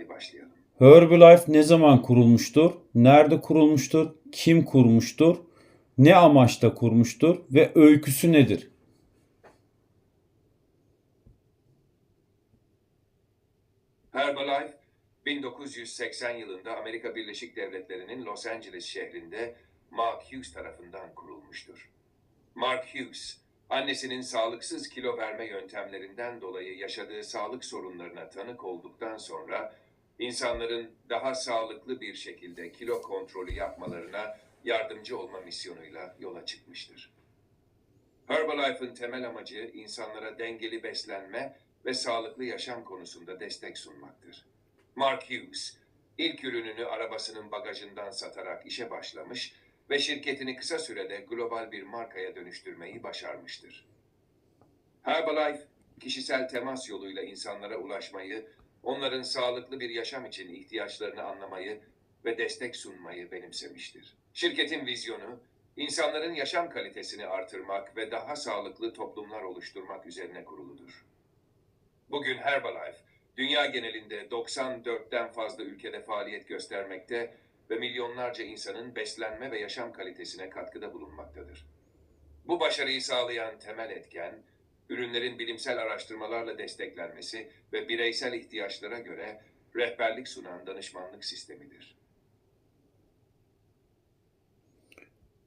başlayalım. Herbalife ne zaman kurulmuştur? Nerede kurulmuştur? Kim kurmuştur? Ne amaçla kurmuştur ve öyküsü nedir? Herbalife 1980 yılında Amerika Birleşik Devletleri'nin Los Angeles şehrinde Mark Hughes tarafından kurulmuştur. Mark Hughes, annesinin sağlıksız kilo verme yöntemlerinden dolayı yaşadığı sağlık sorunlarına tanık olduktan sonra insanların daha sağlıklı bir şekilde kilo kontrolü yapmalarına yardımcı olma misyonuyla yola çıkmıştır. Herbalife'ın temel amacı insanlara dengeli beslenme ve sağlıklı yaşam konusunda destek sunmaktır. Mark Hughes, ilk ürününü arabasının bagajından satarak işe başlamış ve şirketini kısa sürede global bir markaya dönüştürmeyi başarmıştır. Herbalife, kişisel temas yoluyla insanlara ulaşmayı, onların sağlıklı bir yaşam için ihtiyaçlarını anlamayı ve destek sunmayı benimsemiştir. Şirketin vizyonu, insanların yaşam kalitesini artırmak ve daha sağlıklı toplumlar oluşturmak üzerine kuruludur. Bugün Herbalife, dünya genelinde 94'ten fazla ülkede faaliyet göstermekte ve milyonlarca insanın beslenme ve yaşam kalitesine katkıda bulunmaktadır. Bu başarıyı sağlayan temel etken, ürünlerin bilimsel araştırmalarla desteklenmesi ve bireysel ihtiyaçlara göre rehberlik sunan danışmanlık sistemidir.